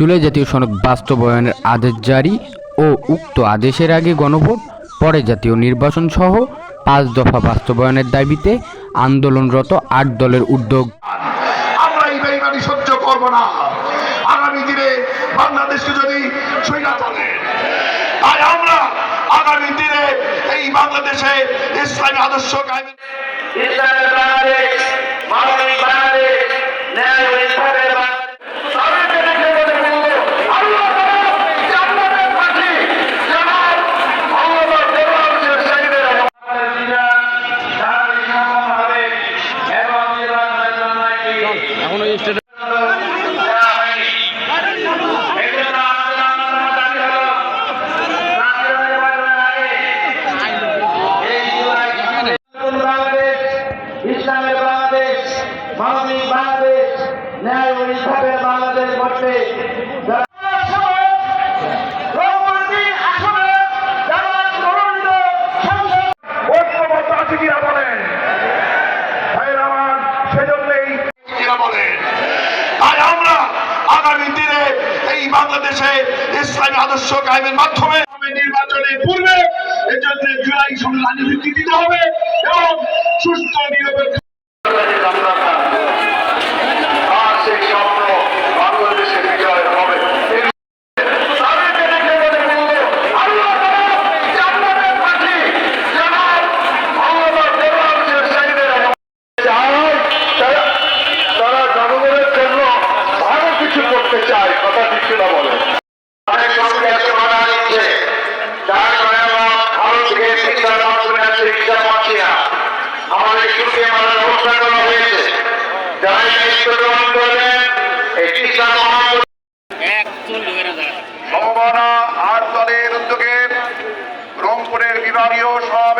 জুলাই জাতীয় সনদ বাস্তবায়নের আদেশ জারি ও উক্ত আদেশের আগে গণভোট পরে জাতীয় নির্বাচন সহ পাঁচ দফা বাস্তবায়নের দাবিতে আন্দোলনরত আট দলের উদ্যোগ। আমরা এই বেইমানি সহ্য করব না। আগামী দিনে বাংলাদেশকে যদি সইনা চলে তাই আমরা আগামী দিনে এই বাংলাদেশে ইসলামী আদর্শ ইসলামের বাংলাদেশ মানবিক বাংলাদেশ ন্যায় ইসলামের বাংলাদেশ, মানবিক বাংলাদেশ, ন্যায় ও ইনসাফের বাংলাদেশ গড়তে বাংলাদেশে আদর্শ মাধ্যমে নির্বাচনের পূর্বে এর জন্য জুলাই সংগ্রামী দিতে হবে এবং সুস্থ নিরপেক্ষ আমাদের শুরুতে আমাদের ব্যবস্থা করা হয়েছে। যারা এই দায়িত্ব করবেন এই শিক্ষা সম্ভাবনা আট দলের উদ্যোগে রংপুরের বিভাগীয় সমাবেশ